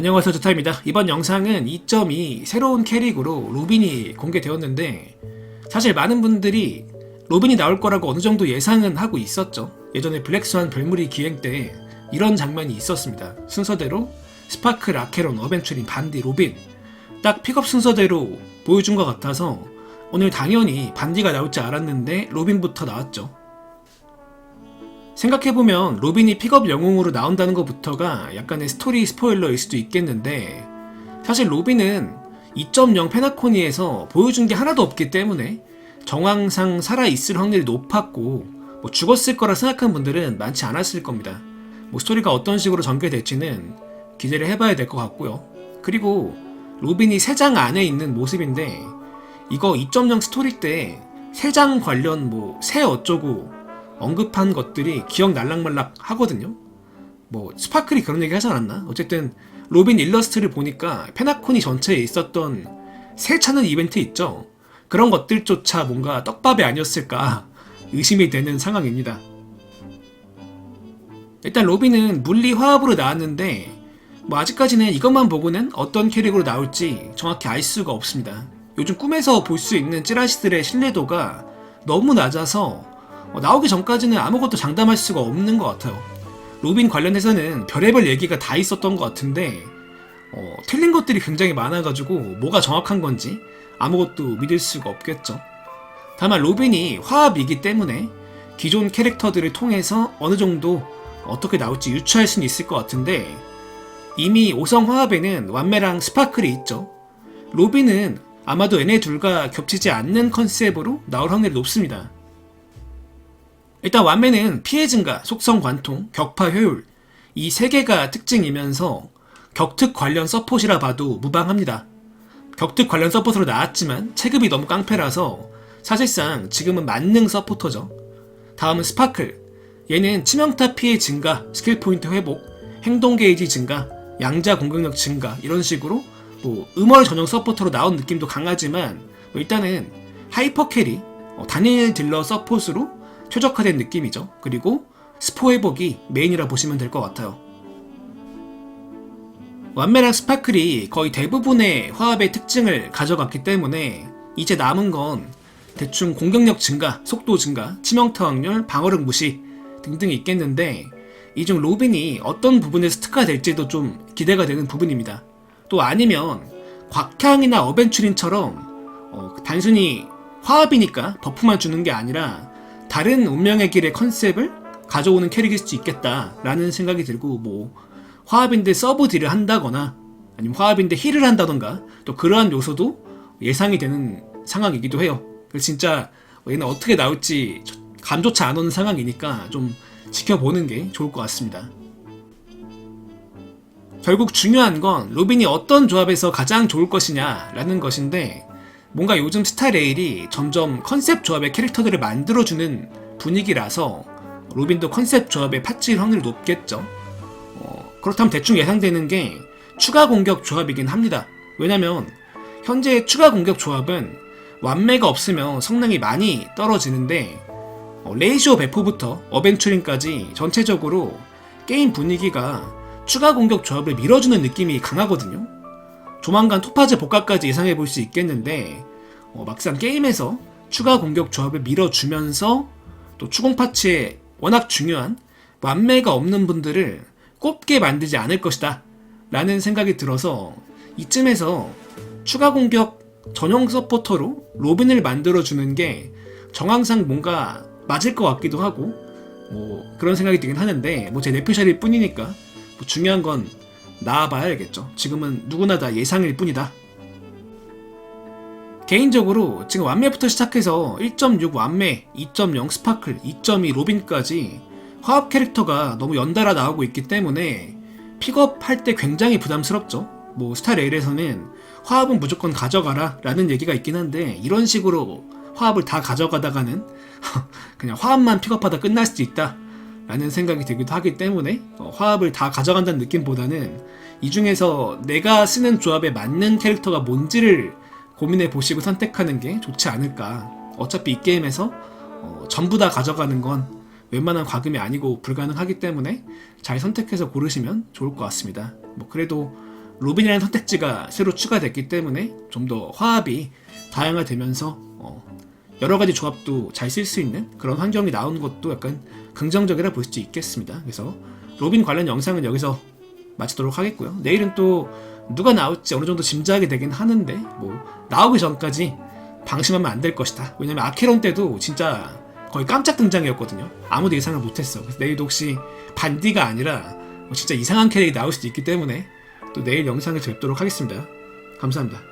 안녕하세요 조타입니다. 이번 영상은 2.2 새로운 캐릭으로 로빈이 공개되었는데 사실 많은 분들이 로빈이 나올 거라고 어느 정도 예상은 하고 있었죠. 예전에 블랙스완 별무리 기행 때 이런 장면이 있었습니다. 순서대로 스파크, 라케론, 어벤츄린, 반디, 로빈 딱 픽업 순서대로 보여준 것 같아서 오늘 당연히 반디가 나올 줄 알았는데 로빈부터 나왔죠. 생각해보면 로빈이 픽업 영웅으로 나온다는 것부터가 약간의 스토리 스포일러일 수도 있겠는데 사실 로빈은 2.0 페나코니에서 보여준 게 하나도 없기 때문에 정황상 살아있을 확률이 높았고 뭐 죽었을 거라 생각한 분들은 많지 않았을 겁니다. 뭐 스토리가 어떤 식으로 전개될지는 기대를 해봐야 될 것 같고요. 그리고 로빈이 세장 안에 있는 모습인데 이거 2.0 스토리 때세장 관련 뭐 새 어쩌고 언급한 것들이 기억 날락말락 하거든요. 뭐 스파클이 그런 얘기 하지 않았나? 어쨌든 로빈 일러스트를 보니까 페나코니 전체에 있었던 새 찾는 이벤트 있죠. 그런 것들조차 뭔가 떡밥이 아니었을까 의심이 되는 상황입니다. 일단 로빈은 물리 화합으로 나왔는데 뭐 아직까지는 이것만 보고는 어떤 캐릭으로 나올지 정확히 알 수가 없습니다. 요즘 꿈에서 볼 수 있는 찌라시들의 신뢰도가 너무 낮아서 어, 나오기 전까지는 아무것도 장담할 수가 없는 것 같아요. 로빈 관련해서는 별의별 얘기가 다 있었던 것 같은데 어, 틀린 것들이 굉장히 많아가지고 뭐가 정확한 건지 아무것도 믿을 수가 없겠죠. 다만 로빈이 화합이기 때문에 기존 캐릭터들을 통해서 어느 정도 어떻게 나올지 유추할 수는 있을 것 같은데 이미 오성 화합에는 완매랑 스파클이 있죠. 로빈은 아마도 얘네 둘과 겹치지 않는 컨셉으로 나올 확률이 높습니다. 일단 완매는 피해 증가, 속성 관통, 격파 효율 이 세 개가 특징이면서 격특 관련 서폿이라 봐도 무방합니다. 격특 관련 서폿으로 나왔지만 체급이 너무 깡패라서 사실상 지금은 만능 서포터죠. 다음은 스파클. 얘는 치명타 피해 증가, 스킬 포인트 회복, 행동 게이지 증가, 양자 공격력 증가 이런 식으로 뭐 음월 전용 서포터로 나온 느낌도 강하지만 뭐 일단은 하이퍼 캐리, 어, 단일 딜러 서폿으로 최적화된 느낌이죠. 그리고 스포 회복이 메인이라 보시면 될 것 같아요. 완매랑 스파클이 거의 대부분의 화합의 특징을 가져갔기 때문에 이제 남은 건 대충 공격력 증가, 속도 증가, 치명타 확률, 방어력 무시 등등이 있겠는데 이 중 로빈이 어떤 부분에서 특화될지도 좀 기대가 되는 부분입니다. 또 아니면 곽향이나 어벤츄린처럼 어, 단순히 화합이니까 버프만 주는 게 아니라 다른 운명의 길의 컨셉을 가져오는 캐릭일 수도 있겠다라는 생각이 들고 뭐 화합인데 서브 딜을 한다거나 아니면 화합인데 힐을 한다던가 또 그러한 요소도 예상이 되는 상황이기도 해요. 그래서 진짜 얘는 어떻게 나올지 감조차 안 오는 상황이니까 좀 지켜보는 게 좋을 것 같습니다. 결국 중요한 건 로빈이 어떤 조합에서 가장 좋을 것이냐라는 것인데 뭔가 요즘 스타 레일이 점점 컨셉 조합의 캐릭터들을 만들어주는 분위기라서 로빈도 컨셉 조합에 파칠 확률이 높겠죠. 어, 그렇다면 대충 예상되는 게 추가 공격 조합이긴 합니다. 왜냐면 현재 추가 공격 조합은 완매가 없으면 성능이 많이 떨어지는데 어, 레이시오 배포부터 어벤츄링까지 전체적으로 게임 분위기가 추가 공격 조합을 밀어주는 느낌이 강하거든요. 조만간 토파즈 복각까지 예상해 볼 수 있겠는데 어, 막상 게임에서 추가 공격 조합을 밀어주면서 또 추공 파츠에 워낙 중요한 완매가 없는 분들을 꼽게 만들지 않을 것이다. 라는 생각이 들어서 이쯤에서 추가 공격 전용 서포터로 로빈을 만들어주는 게 정황상 뭔가 맞을 것 같기도 하고 뭐 그런 생각이 들긴 하는데 뭐 제 내피셜일 뿐이니까 뭐 중요한 건 나와봐야 알겠죠. 지금은 누구나 다 예상일 뿐이다. 개인적으로 지금 완매부터 시작해서 1.6 완매, 2.0 스파클, 2.2 로빈까지 화합 캐릭터가 너무 연달아 나오고 있기 때문에 픽업할 때 굉장히 부담스럽죠. 뭐 스타 레일에서는 화합은 무조건 가져가라 라는 얘기가 있긴 한데 이런 식으로 화합을 다 가져가다가는 그냥 화합만 픽업하다 끝날 수도 있다 라는 생각이 들기도 하기 때문에 어, 화합을 다 가져간다는 느낌보다는 이 중에서 내가 쓰는 조합에 맞는 캐릭터가 뭔지를 고민해 보시고 선택하는 게 좋지 않을까. 어차피 이 게임에서 어, 전부 다 가져가는 건 웬만한 과금이 아니고 불가능하기 때문에 잘 선택해서 고르시면 좋을 것 같습니다. 뭐 그래도 로빈이라는 선택지가 새로 추가됐기 때문에 좀 더 화합이 다양화되면서 어, 여러 가지 조합도 잘 쓸 수 있는 그런 환경이 나오는 것도 약간 긍정적이라 볼 수 있겠습니다. 그래서 로빈 관련 영상은 여기서 마치도록 하겠고요. 내일은 또 누가 나올지 어느 정도 짐작이 되긴 하는데 뭐 나오기 전까지 방심하면 안 될 것이다. 왜냐면 아케론 때도 진짜 거의 깜짝 등장이었거든요. 아무도 예상을 못했어. 그래서 내일도 혹시 반디가 아니라 뭐 진짜 이상한 캐릭이 나올 수도 있기 때문에 또 내일 영상을 뵙도록 하겠습니다. 감사합니다.